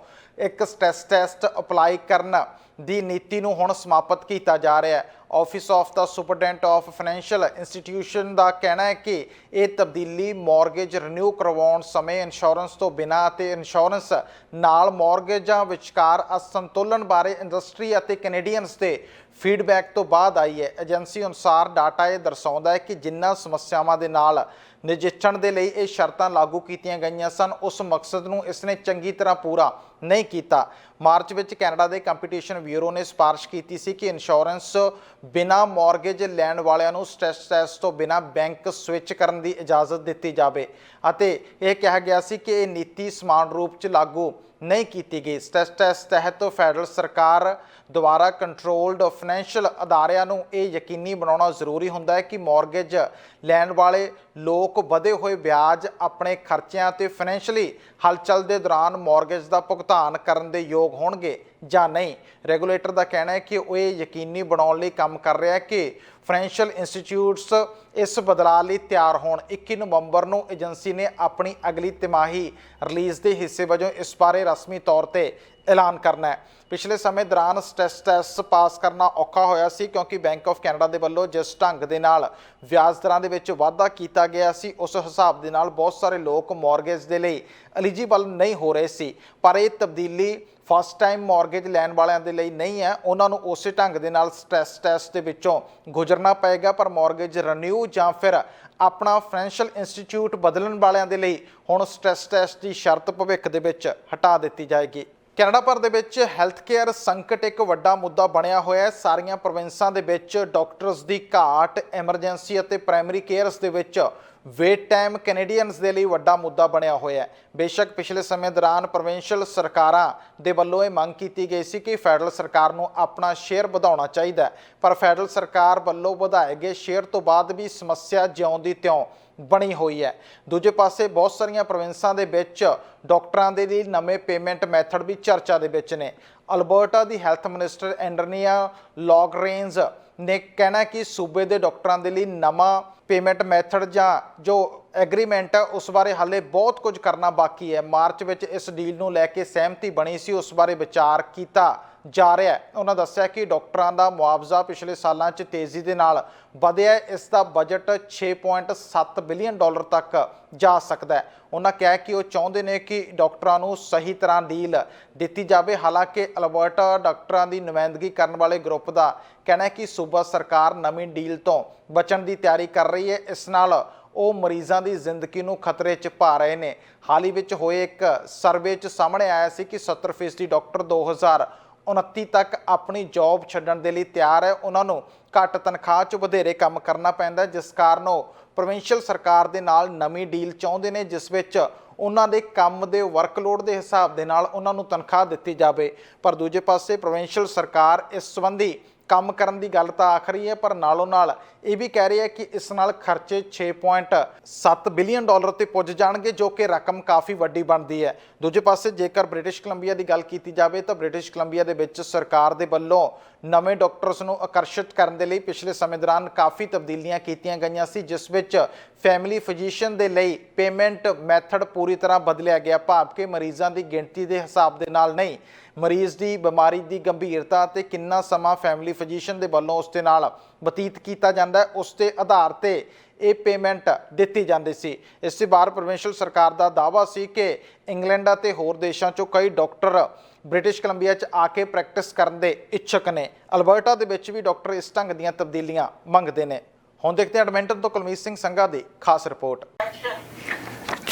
ਇੱਕ ਸਟ੍ਰੈਸ ਟੈਸਟ ਅਪਲਾਈ ਕਰਨ ਦੀ ਨੀਤੀ ਨੂੰ ਹੁਣ ਸਮਾਪਤ ਕੀਤਾ ਜਾ ਰਿਹਾ ਹੈ। ਆਫਿਸ ਆਫ ਦਾ ਸੁਪਰਡੈਂਟ ਆਫ ਫਾਈਨੈਂਸ਼ੀਅਲ ਇੰਸਟੀਟਿਊਸ਼ਨ ਦਾ ਕਹਿਣਾ ਹੈ ਕਿ ਇਹ ਤਬਦੀਲੀ ਮਾਰਗੇਜ ਰਿਨਿਊ ਕਰਵਾਉਣ ਸਮੇਂ ਇੰਸ਼ੋਰੈਂਸ ਤੋਂ ਬਿਨਾਂ ਅਤੇ ਇੰਸ਼ੋਰੈਂਸ ਨਾਲ ਮਾਰਗੇਜਾਂ ਵਿਚਕਾਰ ਅਸੰਤੁਲਨ ਬਾਰੇ ਇੰਡਸਟਰੀ ਅਤੇ ਕੈਨੇਡੀਅਨਸ ਦੇ ਫੀਡਬੈਕ ਤੋਂ ਬਾਅਦ ਆਈ ਹੈ। ਏਜੰਸੀ ਅਨੁਸਾਰ ਡਾਟਾ ਇਹ ਦਰਸਾਉਂਦਾ ਹੈ ਕਿ ਜਿੰਨਾ ਸਮੱਸਿਆਵਾਂ ਦੇ ਨਾਲ ਨਜਿੱਠਣ ਦੇ ਲਈ ਇਹ ਸ਼ਰਤਾਂ ਲਾਗੂ ਕੀਤੀਆਂ ਗਈਆਂ ਸਨ। ਉਸ ਮਕਸਦ ਨੂੰ ਇਸ ਨੇ ਚੰਗੀ ਤਰ੍ਹਾਂ ਪੂਰਾ ਨਹੀਂ ਕੀਤਾ। ਮਾਰਚ ਵਿੱਚ ਕੈਨੇਡਾ ਦੇ ਕੰਪੀਟੀਸ਼ਨ ਬਿਊਰੋ ਨੇ ਸਿਫਾਰਿਸ਼ ਕੀਤੀ ਸੀ ਕਿ ਇੰਸ਼ੋਰੈਂਸ ਬਿਨਾ ਮਾਰਗੇਜ ਲੈਣ ਵਾਲਿਆਂ ਨੂੰ ਸਟ੍ਰੈਸ ਟੈਸਟ ਤੋਂ ਬਿਨਾ ਬੈਂਕ ਸਵਿਚ ਕਰਨ ਦੀ ਇਜਾਜ਼ਤ ਦਿੱਤੀ ਜਾਵੇ ਅਤੇ ਇਹ ਕਿਹਾ ਗਿਆ ਸੀ ਕਿ ਇਹ ਨੀਤੀ ਸਮਾਨ ਰੂਪ 'ਚ ਲਾਗੂ ਨਹੀਂ ਕੀਤੀ ਗਈ। ਸਟ੍ਰੈਸ ਟੈਸਟ ਤਹਿਤ ਫੈਡਰਲ ਸਰਕਾਰ ਦੁਆਰਾ ਕੰਟਰੋਲਡ ਫਾਈਨੈਂਸ਼ੀਅਲ ਅਦਾਰਿਆਂ ਨੂੰ ਇਹ ਯਕੀਨੀ ਬਣਾਉਣਾ ਜ਼ਰੂਰੀ ਹੁੰਦਾ ਹੈ ਕਿ ਮਾਰਗੇਜ ਲੈਣ ਵਾਲੇ ਲੋਕ ਵਧੇ ਹੋਏ ਵਿਆਜ ਆਪਣੇ ਖਰਚਿਆਂ ਤੇ ਫਾਈਨੈਂਸ਼ਲੀ ਹਲਚਲ ਦੇ ਦੌਰਾਨ ਮਾਰਗੇਜ ਦਾ ਭੁਗਤਾਨ ਕਰਨ ਦੇ ਯੋਗ ਹੋਣਗੇ ਜਾਂ ਨਹੀਂ? ਰੈਗੂਲੇਟਰ ਦਾ ਕਹਿਣਾ ਹੈ ਕਿ ਉਹ ਇਹ ਯਕੀਨੀ ਬਣਾਉਣ ਲਈ ਕੰਮ ਕਰ ਰਿਹਾ ਹੈ ਕਿ ਫਾਈਨੈਂਸ਼ੀਅਲ ਇੰਸਟੀਚਿਊਟਸ ਇਸ ਬਦਲਾਅ ਲਈ ਤਿਆਰ ਹੋਣ। 21 ਨਵੰਬਰ ਨੂੰ ਏਜੰਸੀ ਨੇ ਆਪਣੀ ਅਗਲੀ ਤਿਮਾਹੀ ਰਿਲੀਜ਼ ਦੇ ਹਿੱਸੇ ਵਜੋਂ ਇਸ ਬਾਰੇ ਰਸਮੀ ਤੌਰ ਤੇ ਐਲਾਨ ਕਰਨਾ ਹੈ। ਪਿਛਲੇ ਸਮੇਂ ਦੌਰਾਨ ਸਟ੍ਰੈਸ ਟੈਸਟ ਪਾਸ ਕਰਨਾ ਔਖਾ ਹੋਇਆ ਸੀ ਕਿਉਂਕਿ ਬੈਂਕ ਆਫ ਕੈਨੇਡਾ ਦੇ ਵੱਲੋਂ ਜਿਸ ਢੰਗ ਦੇ ਨਾਲ ਵਿਆਜ ਦਰਾਂ ਦੇ ਵਿੱਚ ਵਾਧਾ ਕੀਤਾ ਗਿਆ ਸੀ, ਉਸ ਹਿਸਾਬ ਦੇ ਨਾਲ ਬਹੁਤ ਸਾਰੇ ਲੋਕ ਮਾਰਗੇਜ ਦੇ ਲਈ ਐਲੀਜੀਬਲ ਨਹੀਂ ਹੋ ਰਹੇ ਸੀ। ਪਰ ਇਹ ਤਬਦੀਲੀ ਫਸਟ ਟਾਈਮ ਮਾਰਗੇਜ ਲੈਣ ਵਾਲਿਆਂ ਦੇ ਲਈ ਨਹੀਂ ਹੈ। ਉਹਨਾਂ ਨੂੰ ਉਸੇ ਢੰਗ ਦੇ ਨਾਲ ਸਟ੍ਰੈਸ ਟੈਸਟ ਦੇ ਵਿੱਚੋਂ ਗੁਜ਼ਰਨਾ ਪਏਗਾ, ਪਰ ਮਾਰਗੇਜ ਰਿਨਿਊ ਜਾਂ ਫਿਰ ਆਪਣਾ ਫਾਈਨੈਂਸ਼ੀਅਲ ਇੰਸਟੀਚਿਊਟ ਬਦਲਣ ਵਾਲਿਆਂ ਦੇ ਲਈ ਹੁਣ ਸਟ੍ਰੈਸ ਟੈਸਟ ਦੀ ਸ਼ਰਤ ਭਵਿੱਖ ਦੇ ਵਿੱਚ ਹਟਾ ਦਿੱਤੀ ਜਾਏਗੀ। ਕੈਨੇਡਾ ਭਰ ਦੇ ਵਿੱਚ ਹੈਲਥ ਕੇਅਰ ਸੰਕਟ ਇੱਕ ਵੱਡਾ ਮੁੱਦਾ ਬਣਿਆ ਹੋਇਆ ਹੈ। ਸਾਰੀਆਂ ਪ੍ਰੋਵਿੰਸਾਂ ਦੇ ਵਿੱਚ ਡਾਕਟਰਸ ਦੀ ਘਾਟ ਐਮਰਜੈਂਸੀ ਅਤੇ ਪ੍ਰਾਇਮਰੀ ਕੇਅਰਸ ਦੇ ਵਿੱਚ ਵੇਟ ਟਾਈਮ ਕੈਨੇਡੀਅਨਸ ਦੇ ਲਈ ਵੱਡਾ ਮੁੱਦਾ ਬਣਿਆ ਹੋਇਆ ਹੈ। ਬੇਸ਼ੱਕ ਪਿਛਲੇ ਸਮੇਂ ਦੌਰਾਨ ਪ੍ਰੋਵਿੰਸ਼ੀਅਲ ਸਰਕਾਰਾਂ ਦੇ ਵੱਲੋਂ ਇਹ ਮੰਗ ਕੀਤੀ ਗਈ ਸੀ ਕਿ ਫੈਡਰਲ ਸਰਕਾਰ ਨੂੰ ਆਪਣਾ ਸ਼ੇਅਰ ਵਧਾਉਣਾ ਚਾਹੀਦਾ ਪਰ ਫੈਡਰਲ ਸਰਕਾਰ ਵੱਲੋਂ ਵਧਾਏ ਗਏ ਸ਼ੇਅਰ ਤੋਂ ਬਾਅਦ ਵੀ ਸਮੱਸਿਆ ਜਿਉਂ ਦੀ ਤਿਉਂ ਬਣੀ ਹੋਈ ਹੈ। ਦੂਜੇ ਪਾਸੇ ਬਹੁਤ ਸਾਰੀਆਂ ਪ੍ਰੋਵਿੰਸਾਂ ਦੇ ਵਿੱਚ ਡਾਕਟਰਾਂ ਦੇ ਲਈ ਨਵੇਂ ਪੇਮੈਂਟ ਮੈਥਡ ਵੀ ਚਰਚਾ ਦੇ ਵਿੱਚ ਨੇ। ਅਲਬਰਟਾ ਦੀ ਹੈਲਥ ਮਿਨਿਸਟਰ ਐਂਡਰਨੀਆ ਲੌਗਰੇਨਜ਼ ਨੇ ਕਹਿਣਾ ਕਿ ਸੂਬੇ ਦੇ ਡਾਕਟਰਾਂ ਦੇ ਲਈ ਨਵਾਂ ਪੇਮੈਂਟ ਮੈਥਡ ਜਾਂ ਜੋ ਐਗਰੀਮੈਂਟ ਹੈ ਉਸ ਬਾਰੇ ਹਾਲੇ ਬਹੁਤ ਕੁਝ ਕਰਨਾ ਬਾਕੀ ਹੈ। ਮਾਰਚ ਵਿੱਚ ਇਸ ਡੀਲ ਨੂੰ ਲੈ ਕੇ ਸਹਿਮਤੀ ਬਣੀ ਸੀ, ਉਸ ਬਾਰੇ ਵਿਚਾਰ ਕੀਤਾ ਜਾ ਰਿਹਾ ਹੈ। ਉਹਨਾਂ ਦੱਸਿਆ ਕਿ ਡਾਕਟਰਾਂ ਦਾ ਮੁਆਵਜ਼ਾ ਪਿਛਲੇ ਸਾਲਾਂ 'ਚ ਤੇਜ਼ੀ ਦੇ ਨਾਲ ਵਧਿਆ ਇਸ ਦਾ ਬਜਟ 6.7 ਬਿਲੀਅਨ ਡਾਲਰ ਤੱਕ ਜਾ ਸਕਦਾ ਹੈ। ਉਹਨਾਂ ਕਿਹਾ ਕਿ ਉਹ ਚਾਹੁੰਦੇ ਨੇ ਕਿ ਡਾਕਟਰਾਂ ਨੂੰ ਸਹੀ ਤਰ੍ਹਾਂ ਡੀਲ ਦਿੱਤੀ ਜਾਵੇ। ਹਾਲਾਂਕਿ ਅਲਬਰਟਾ ਡਾਕਟਰਾਂ ਦੀ ਨੁਮਾਇੰਦਗੀ ਕਰਨ ਵਾਲੇ ਗਰੁੱਪ ਦਾ ਕਹਿਣਾ ਹੈ ਕਿ ਸੂਬਾ ਸਰਕਾਰ ਨਵੀਂ ਡੀਲ ਤੋਂ ਬਚਣ ਦੀ ਤਿਆਰੀ ਕਰ ਰਹੀ ਹੈ। ਇਸ ਨਾਲ ਉਹ ਮਰੀਜ਼ਾਂ ਦੀ ਜ਼ਿੰਦਗੀ ਨੂੰ ਖਤਰੇ 'ਚ ਪਾ ਰਹੇ ਨੇ। ਹਾਲ ਹੀ ਵਿੱਚ ਹੋਏ ਇੱਕ ਸਰਵੇ 'ਚ ਸਾਹਮਣੇ ਆਇਆ ਸੀ ਕਿ 70% ਡਾਕਟਰ 2029 ਤੱਕ ਆਪਣੀ ਜੌਬ ਛੱਡਣ ਦੇ ਲਈ ਤਿਆਰ ਹੈ। ਉਹਨਾਂ ਨੂੰ ਘੱਟ ਤਨਖਾਹ 'ਚ ਵਧੇਰੇ ਕੰਮ ਕਰਨਾ ਪੈਂਦਾ ਜਿਸ ਕਾਰਨ ਉਹ ਪ੍ਰੋਵਿੰਸ਼ੀਅਲ ਸਰਕਾਰ ਦੇ ਨਾਲ ਨਵੀਂ ਡੀਲ ਚਾਹੁੰਦੇ ਨੇ, ਜਿਸ ਵਿੱਚ ਉਹਨਾਂ ਦੇ ਕੰਮ ਦੇ ਵਰਕਲੋਡ ਦੇ ਹਿਸਾਬ ਦੇ ਨਾਲ ਉਹਨਾਂ ਨੂੰ ਤਨਖਾਹ ਦਿੱਤੀ ਜਾਵੇ। ਪਰ ਦੂਜੇ ਪਾਸੇ ਪ੍ਰੋਵਿੰਸ਼ੀਅਲ ਸਰਕਾਰ ਇਸ ਸੰਬੰਧੀ ਕੰਮ ਕਰਨ ਦੀ ਗੱਲ ਤਾਂ ਆਖ ਰਹੀ ਹੈ, ਪਰ ਨਾਲੋਂ ਨਾਲ ਇਹ ਵੀ ਕਹਿ ਰਹੀ ਹੈ ਕਿ ਇਸ ਨਾਲ ਖਰਚੇ 6.7 ਬਿਲੀਅਨ ਡਾਲਰ ਤੇ ਪੁੱਜ ਜਾਣਗੇ, ਜੋ ਕਿ ਰਕਮ ਕਾਫੀ ਵੱਡੀ ਬਣਦੀ ਹੈ। ਦੂਜੇ ਪਾਸੇ ਜੇਕਰ ਬ੍ਰਿਟਿਸ਼ ਕੋਲੰਬੀਆ ਦੀ ਗੱਲ ਕੀਤੀ ਜਾਵੇ ਤਾਂ ਬ੍ਰਿਟਿਸ਼ ਕੋਲੰਬੀਆ ਦੇ ਵਿੱਚ ਸਰਕਾਰ ਦੇ ਵੱਲੋਂ ਨਵੇਂ ਡਾਕਟਰਸ ਨੂੰ ਆਕਰਸ਼ਿਤ ਕਰਨ ਦੇ ਲਈ ਪਿਛਲੇ ਸਮੇਂ ਦੌਰਾਨ ਕਾਫੀ ਤਬਦੀਲੀਆਂ ਕੀਤੀਆਂ ਗਈਆਂ ਸੀ, ਜਿਸ ਵਿੱਚ ਫੈਮਿਲੀ ਫਿਜ਼ੀਸ਼ੀਅਨ ਦੇ ਲਈ ਪੇਮੈਂਟ ਮੈਥਡ ਪੂਰੀ ਤਰ੍ਹਾਂ ਬਦਲਿਆ ਗਿਆ। ਭਾਵ ਕਿ ਮਰੀਜ਼ਾਂ ਦੀ ਗਿਣਤੀ ਦੇ ਹਿਸਾਬ ਦੇ ਨਾਲ ਨਹੀਂ ਮਰੀਜ਼ ਦੀ ਬਿਮਾਰੀ ਦੀ ਗੰਭੀਰਤਾ ਤੇ ਕਿੰਨਾ ਸਮਾਂ ਫੈਮਿਲੀ ਫਿਜ਼ੀਸ਼ੀਅਨ ਦੇ ਵੱਲੋਂ ਉਸ ਦੇ ਨਾਲ ਬਤੀਤ ਕੀਤਾ ਜਾਂਦਾ ਉਸ ਦੇ ਆਧਾਰ ਤੇ ਇਹ ਪੇਮੈਂਟ ਦਿੱਤੀ ਜਾਂਦੀ ਸੀ। ਇਸ ਦੇ ਬਾਅਦ ਪ੍ਰੋਵਿੰਸ਼ੀਅਲ ਸਰਕਾਰ ਦਾ ਦਾਅਵਾ ਸੀ ਕਿ ਇੰਗਲੈਂਡ ਅਤੇ ਹੋਰ ਦੇਸ਼ਾਂ ਚੋਂ ਕਈ ਡਾਕਟਰ ਬ੍ਰਿਟਿਸ਼ ਕੋਲੰਬੀਆ 'ਚ ਆ ਕੇ ਪ੍ਰੈਕਟਿਸ ਕਰਨ ਦੇ ਇੱਛੁਕ ਨੇ। ਅਲਬਰਟਾ ਦੇ ਵਿੱਚ ਵੀ ਡਾਕਟਰ ਇਸ ਢੰਗ ਦੀਆਂ ਤਬਦੀਲੀਆਂ ਮੰਗਦੇ ਨੇ। ਹੁਣ ਦੇਖਦੇ ਹਾਂ, ਐਡਮਿੰਟਨ ਤੋਂ ਕੁਲਮੀਤ ਸਿੰਘ ਸੰਘਾ ਦੀ ਖਾਸ ਰਿਪੋਰਟ।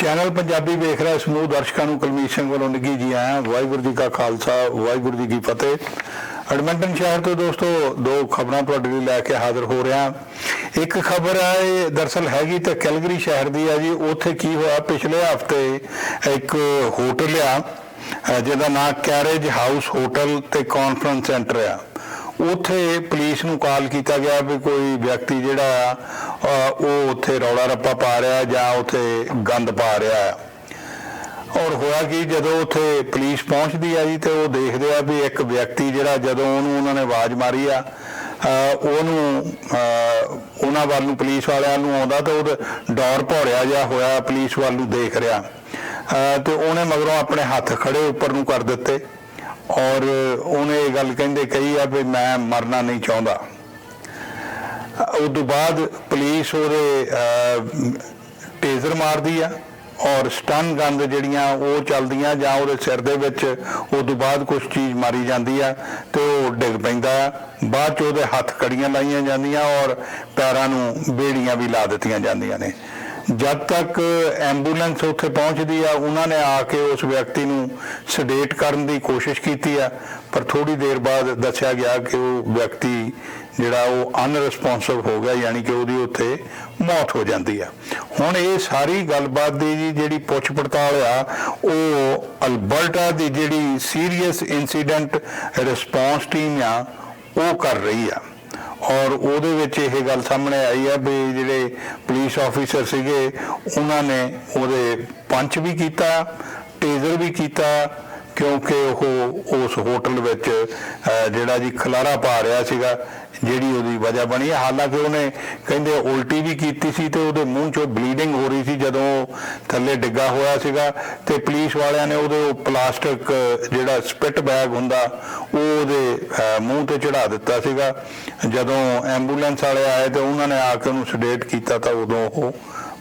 ਚੈਨਲ ਪੰਜਾਬੀ ਵੇਖ ਰਿਹਾ ਸਮੂਹ ਦਰਸ਼ਕਾਂ ਨੂੰ, ਕੁਲਮੀਤ ਸਿੰਘ ਵੱਲੋਂ ਨਿੱਘੀ ਜੀ ਆਇਆਂ, ਵਾਹਿਗੁਰੂ ਜੀ ਕਾ ਖਾਲਸਾ, ਵਾਹਿਗੁਰੂ ਜੀ ਕੀ ਫਤਿਹ। ਐਡਮਿੰਟਨ ਸ਼ਹਿਰ ਤੋਂ ਦੋਸਤੋ, ਦੋ ਖਬਰਾਂ ਤੁਹਾਡੇ ਲਈ ਲੈ ਕੇ ਹਾਜ਼ਰ ਹੋ ਰਿਹਾ। ਇੱਕ ਖਬਰ ਹੈ ਇਹ ਦਰਸਲ ਹੈਗੀ ਤੇ ਕੈਲਗਰੀ ਸ਼ਹਿਰ ਦੀ ਹੈ ਜੀ, ਉੱਥੇ ਕੀ ਹੋਇਆ? ਪਿਛਲੇ ਹਫ਼ਤੇ ਇੱਕ ਹੋਟਲ ਆ ਜਿਹਦਾ ਨਾਮ ਕੈਰੇਜ ਹਾਊਸ ਹੋਟਲ ਤੇ ਕਾਨਫਰੰਸ ਸੈਂਟਰ ਆ। ਉੱਥੇ ਪੁਲਿਸ ਨੂੰ ਕਾਲ ਕੀਤਾ ਗਿਆ ਵੀ ਕੋਈ ਵਿਅਕਤੀ ਜਿਹੜਾ ਆ ਉਹ ਉੱਥੇ ਰੌਲਾ ਰੱਪਾ ਪਾ ਰਿਹਾ ਜਾਂ ਉੱਥੇ ਗੰਦ ਪਾ ਰਿਹਾ ਆ। ਔਰ ਹੋਇਆ ਕਿ, ਜਦੋਂ ਉੱਥੇ ਪੁਲਿਸ ਪਹੁੰਚਦੀ ਆ ਜੀ ਤੇ ਉਹ ਦੇਖਦੇ ਆ ਵੀ ਇੱਕ ਵਿਅਕਤੀ ਜਿਹੜਾ ਜਦੋਂ ਉਹਨੂੰ ਉਹਨਾਂ ਨੇ ਆਵਾਜ਼ ਮਾਰੀ ਆ ਉਹਨੂੰ ਉਹਨਾਂ ਵੱਲ ਨੂੰ ਪੁਲਿਸ ਵਾਲਿਆਂ ਨੂੰ ਆਉਂਦਾ ਤੇ ਉਹ ਡੌਰ ਭੌੜਿਆ ਜਿਹਾ ਹੋਇਆ, ਪੁਲਿਸ ਵੱਲ ਨੂੰ ਦੇਖ ਰਿਹਾ। ਤੇ ਉਹਨੇ ਮਗਰੋਂ ਆਪਣੇ ਹੱਥ ਖੜੇ ਉੱਪਰ ਨੂੰ ਕਰ ਦਿੱਤੇ। ਔਰ ਉਹਨੇ ਇਹ ਗੱਲ ਕਹਿੰਦੇ ਕਹੀ ਆ ਵੀ ਮੈਂ ਮਰਨਾ ਨਹੀਂ ਚਾਹੁੰਦਾ। ਉਸ ਤੋਂ ਬਾਅਦ ਪੁਲਿਸ ਉਹਦੇ ਅਹ, ਟੇਜ਼ਰ ਮਾਰਦੀ ਆ ਔਰ ਸਟਨ ਗੰਦ ਜਿਹੜੀਆਂ ਉਹ ਚੱਲਦੀਆਂ ਜਾਂ ਉਹਦੇ ਸਿਰ ਦੇ ਵਿੱਚ ਉਸ ਤੋਂ ਬਾਅਦ ਕੁਝ ਚੀਜ਼ ਮਾਰੀ ਜਾਂਦੀ ਆ ਤੇ ਉਹ ਡਿੱਗ ਪੈਂਦਾ ਆ। ਬਾਅਦ ਚ ਉਹਦੇ ਹੱਥ ਕੜੀਆਂ ਲਾਈਆਂ ਜਾਂਦੀਆਂ ਔਰ ਪੈਰਾਂ ਨੂੰ ਬੇੜੀਆਂ ਵੀ ਲਾ ਦਿੱਤੀਆਂ ਜਾਂਦੀਆਂ ਨੇ। ਜਦ ਤੱਕ ਐਂਬੂਲੈਂਸ ਉੱਥੇ ਪਹੁੰਚਦੀ ਆ, ਉਹਨਾਂ ਨੇ ਆ ਕੇ ਉਸ ਵਿਅਕਤੀ ਨੂੰ ਸਡੇਟ ਕਰਨ ਦੀ ਕੋਸ਼ਿਸ਼ ਕੀਤੀ ਆ, ਪਰ ਥੋੜੀ ਦੇਰ ਬਾਅਦ ਦੱਸਿਆ ਗਿਆ ਕਿ ਉਹ ਵਿਅਕਤੀ ਜਿਹੜਾ ਉਹ ਅਨਰਿਸਪੌਂਸਿਵ ਹੋ ਗਿਆ, ਯਾਨੀ ਕਿ ਉਹਦੀ ਉੱਥੇ ਮੌਤ ਹੋ ਜਾਂਦੀ ਆ। ਹੁਣ ਇਹ ਸਾਰੀ ਗੱਲਬਾਤ ਦੀ ਜਿਹੜੀ ਪੁੱਛ ਪੜਤਾਲ ਆ, ਉਹ ਅਲਬਰਟਾ ਦੀ ਜਿਹੜੀ ਸੀਰੀਅਸ ਇਨਸੀਡੈਂਟ ਰਿਸਪੌਂਸ ਟੀਮ ਆ, ਉਹ ਕਰ ਰਹੀ ਆ। ਔਰ ਉਹਦੇ ਵਿੱਚ ਇਹ ਗੱਲ ਸਾਹਮਣੇ ਆਈ ਹੈ ਵੀ ਜਿਹੜੇ ਪੁਲਿਸ ਆਫੀਸਰ ਸੀਗੇ, ਉਹਨਾਂ ਨੇ ਉਹਦੇ ਪੰਚ ਵੀ ਕੀਤਾ ਟੇਜ਼ਰ ਵੀ ਕੀਤਾ, ਕਿਉਂਕਿ ਉਹ ਉਸ ਹੋਟਲ ਵਿੱਚ ਜਿਹੜਾ ਜੀ ਖਲਾਰਾ ਪਾ ਰਿਹਾ ਸੀਗਾ ਜਿਹੜੀ ਉਹਦੀ ਵਜ੍ਹਾ ਬਣੀ ਹੈ। ਹਾਲਾਂਕਿ ਉਹਨੇ ਕਹਿੰਦੇ ਉਲਟੀ ਵੀ ਕੀਤੀ ਸੀ ਤੇ ਉਹਦੇ ਮੂੰਹ ਚੋਂ ਬਲੀਡਿੰਗ ਹੋ ਰਹੀ ਸੀ ਜਦੋਂ ਥੱਲੇ ਡਿੱਗਾ ਹੋਇਆ ਸੀਗਾ ਤੇ ਪੁਲਿਸ ਵਾਲਿਆਂ ਨੇ ਉਹਦੇ ਉਹ ਪਲਾਸਟਿਕ, ਜਿਹੜਾ ਸਪਿਟ ਬੈਗ ਹੁੰਦਾ, ਉਹ ਉਹਦੇ ਮੂੰਹ ਤੇ ਚੜਾ ਦਿੱਤਾ ਸੀਗਾ ਜਦੋਂ ਐਂਬੂਲੈਂਸ ਵਾਲੇ ਆਏ ਤੇ ਉਹਨਾਂ ਨੇ ਆ ਕੇ ਉਹਨੂੰ ਸਡੇਟ ਕੀਤਾ ਤਾਂ ਉਦੋਂ ਉਹ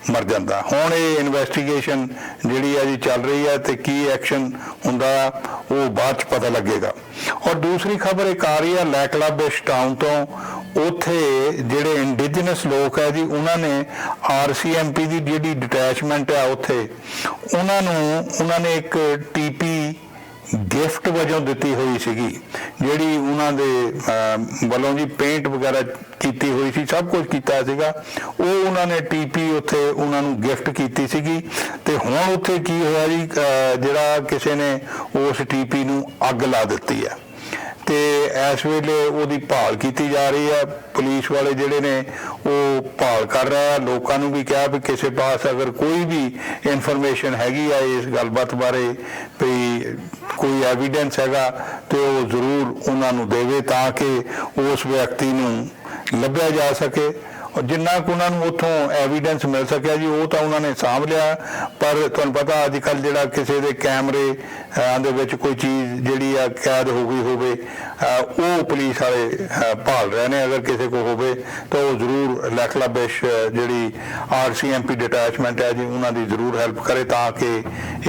ਮਰ ਜਾਂਦਾ। ਹੁਣ ਇਹ ਇਨਵੈਸਟੀਗੇਸ਼ਨ ਜਿਹੜੀ ਹੈ ਜੀ ਚੱਲ ਰਹੀ ਹੈ ਤੇ ਕੀ ਐਕਸ਼ਨ ਹੁੰਦਾ, ਉਹ ਬਾਅਦ ਚ ਪਤਾ ਲੱਗੇਗਾ। ਔਰ ਦੂਸਰੀ ਖਬਰ ਇੱਕ ਆ ਰਹੀ ਹੈ ਲੈਕਲਾਬਿਸ਼ ਟਾਊਨ ਤੋਂ। ਉੱਥੇ ਜਿਹੜੇ ਇੰਡੀਜਨਸ ਲੋਕ ਹੈ ਜੀ, ਉਹਨਾਂ ਨੇ ਆਰਸੀਐਮਪੀ ਦੀ ਜਿਹੜੀ ਡਿਟੈਚਮੈਂਟ ਹੈ ਉੱਥੇ, ਉਹਨਾਂ ਨੂੰ, ਉਹਨਾਂ ਨੇ ਇੱਕ ਟੀਪੀ ਗਿਫਟ ਵਜੋਂ ਦਿੱਤੀ ਹੋਈ ਸੀਗੀ, ਜਿਹੜੀ ਉਹਨਾਂ ਦੇ ਵੱਲੋਂ ਜੀ ਪੇਂਟ ਵਗੈਰਾ ਕੀਤੀ ਹੋਈ ਸੀ, ਸਭ ਕੁਝ ਕੀਤਾ ਸੀਗਾ। ਉਹ ਉਹਨਾਂ ਨੇ ਟੀਪੀ ਉੱਥੇ ਉਹਨਾਂ ਨੂੰ ਗਿਫਟ ਕੀਤੀ ਸੀਗੀ। ਤੇ ਹੁਣ ਉੱਥੇ ਕੀ ਹੋਇਆ ਜੀ ਜਿਹੜਾ ਕਿਸੇ ਨੇ ਉਸ ਟੀਪੀ ਨੂੰ ਅੱਗ ਲਾ ਦਿੱਤੀ ਹੈ। ਤੇ ਇਸ ਵੇਲੇ ਉਹਦੀ ਭਾਲ ਕੀਤੀ ਜਾ ਰਹੀ ਹੈ ਪੁਲਿਸ ਵਾਲੇ ਜਿਹੜੇ ਨੇ, ਉਹ ਭਾਲ ਕਰ ਰਹੇ ਆ। ਲੋਕਾਂ ਨੂੰ ਵੀ ਕਿਹਾ ਵੀ ਕਿਸੇ ਪਾਸ ਅਗਰ ਕੋਈ ਵੀ ਇਨਫੋਰਮੇਸ਼ਨ ਹੈਗੀ ਆ ਇਸ ਗੱਲਬਾਤ ਬਾਰੇ, ਵੀ ਕੋਈ ਐਵੀਡੈਂਸ ਹੈਗਾ ਤੇ ਉਹ ਜ਼ਰੂਰ ਉਹਨਾਂ ਨੂੰ ਦੇਵੇ ਤਾਂ ਕਿ ਉਸ ਵਿਅਕਤੀ ਨੂੰ ਲੱਭਿਆ ਜਾ ਸਕੇ। ਔਰ ਜਿੰਨਾ ਕੁ ਉਹਨਾਂ ਨੂੰ ਉੱਥੋਂ ਐਵੀਡੈਂਸ ਮਿਲ ਸਕਿਆ ਜੀ ਉਹ ਤਾਂ ਉਹਨਾਂ ਨੇ ਸਾਂਭ ਲਿਆ। ਪਰ ਤੁਹਾਨੂੰ ਪਤਾ ਅੱਜ ਕੱਲ ਜਿਹੜਾ ਕਿਸੇ ਦੇ ਕੈਮਰੇ ਦੇ ਵਿੱਚ ਕੋਈ ਚੀਜ਼ ਜਿਹੜੀ ਆ ਕੈਦ ਹੋ ਗਈ ਹੋਵੇ ਉਹ ਪੁਲਿਸ ਵਾਲੇ ਭਾਲ ਰਹੇ ਨੇ। ਅਗਰ ਕਿਸੇ ਕੋ ਹੋਵੇ ਤਾਂ ਉਹ ਜ਼ਰੂਰ ਲੈਕਲਾਬਿਸ਼ ਅਹ, ਜਿਹੜੀ ਆਰਸੀਐਮਪੀ ਡਿਟੈਚਮੈਂਟ ਹੈ ਜੀ ਉਹਨਾਂ ਦੀ ਜ਼ਰੂਰ ਹੈਲਪ ਕਰੇ ਤਾਂ ਕਿ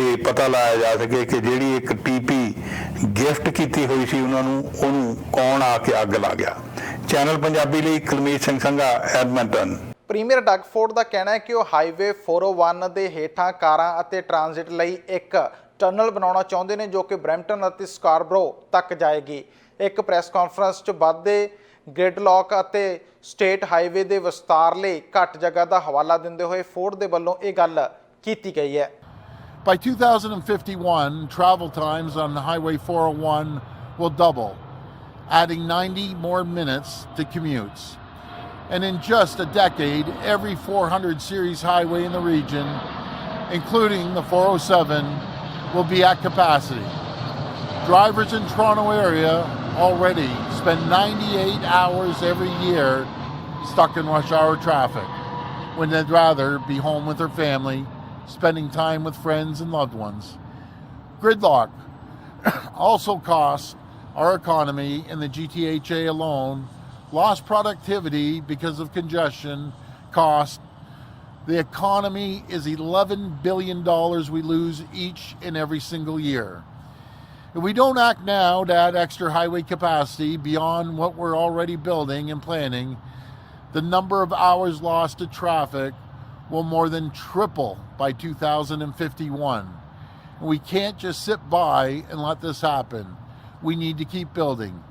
ਇਹ ਪਤਾ ਲਾਇਆ ਜਾ ਸਕੇ ਕਿ ਜਿਹੜੀ ਇੱਕ ਟੀਪੀ ਗਿਫਟ ਕੀਤੀ ਹੋਈ ਸੀ ਉਹਨਾਂ ਨੂੰ ਉਹਨੂੰ ਕੌਣ ਆ ਕੇ ਅੱਗ ਲਾ ਗਿਆ। ਚੈਨਲ ਪੰਜਾਬੀ ਲਈ Kulmeet Singh Sangha Edmonton premier Doug Ford ਦਾ ਕਹਿਣਾ ਹੈ ਕਿ ਉਹ ਹਾਈਵੇ 401 ਦੇ ਹੇਠਾਂ ਕਾਰਾਂ ਅਤੇ ਟ੍ਰਾਂਜ਼ਿਟ ਲਈ ਇੱਕ ਟਨਲ ਬਣਾਉਣਾ ਚਾਹੁੰਦੇ ਨੇ ਜੋ ਕਿ ਬਰੈਂਪਟਨ ਅਤੇ ਸਕਾਰਬਰੋ ਤੱਕ ਜਾਏਗੀ ਇੱਕ ਪ੍ਰੈਸ ਕਾਨਫਰੰਸ 'ਚ ਵੱਧਦੇ ਗ੍ਰਿਡਲੌਕ ਅਤੇ ਸਟੇਟ ਹਾਈਵੇ ਦੇ ਵਿਸਤਾਰ ਲਈ ਘੱਟ ਜਗ੍ਹਾ ਦਾ ਹਵਾਲਾ ਦਿੰਦੇ ਹੋਏ ਫੋਰਡ ਦੇ ਵੱਲੋਂ ਇਹ ਗੱਲ ਕੀਤੀ ਗਈ ਹੈ By 2051, travel times on Highway 401 will double. Adding 90 more minutes to commutes. And in just a decade, every 400 series highway in the region, including the 407, will be at capacity. Drivers in Toronto area already spend 98 hours every year stuck in rush hour traffic when they'd rather be home with their family, spending time with friends and loved ones. Gridlock also costs our economy in the GTHA alone lost productivity because of congestion cost the economy is $11 billion we lose each and every single year. If we don't act now to add extra highway capacity beyond what we're already building and planning, the number of hours lost to traffic will more than triple by 2051. And we can't just sit by and let this happen. We need to keep building.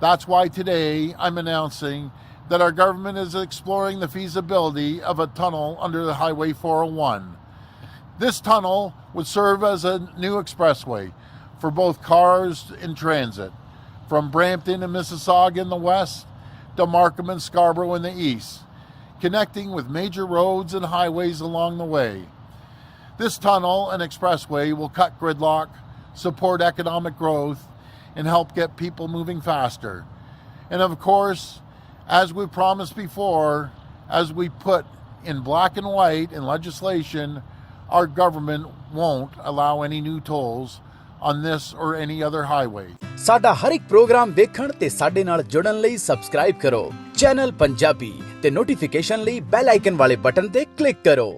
That's why today I'm announcing that our government is exploring the feasibility of a tunnel under the Highway 401. This tunnel would serve as a new expressway for both cars in transit from Brampton and Mississauga in the west to Markham and Scarborough in the east, connecting with major roads and highways along the way. This tunnel and expressway will cut gridlock, support economic growth, and help get people moving faster. And of course, as we promised before, as we put in black and white in legislation, our government won't allow any new tolls on this or any other highway. ਸਾਡਾ ਹਰ ਇੱਕ ਪ੍ਰੋਗਰਾਮ ਵੇਖਣ ਤੇ ਸਾਡੇ ਨਾਲ ਜੁੜਨ ਲਈ ਸਬਸਕ੍ਰਾਈਬ ਕਰੋ ਚੈਨਲ ਪੰਜਾਬੀ ਤੇ ਨੋਟੀਫਿਕੇਸ਼ਨ ਲਈ ਬੈਲ ਆਈਕਨ ਵਾਲੇ ਬਟਨ ਤੇ ਕਲਿੱਕ ਕਰੋ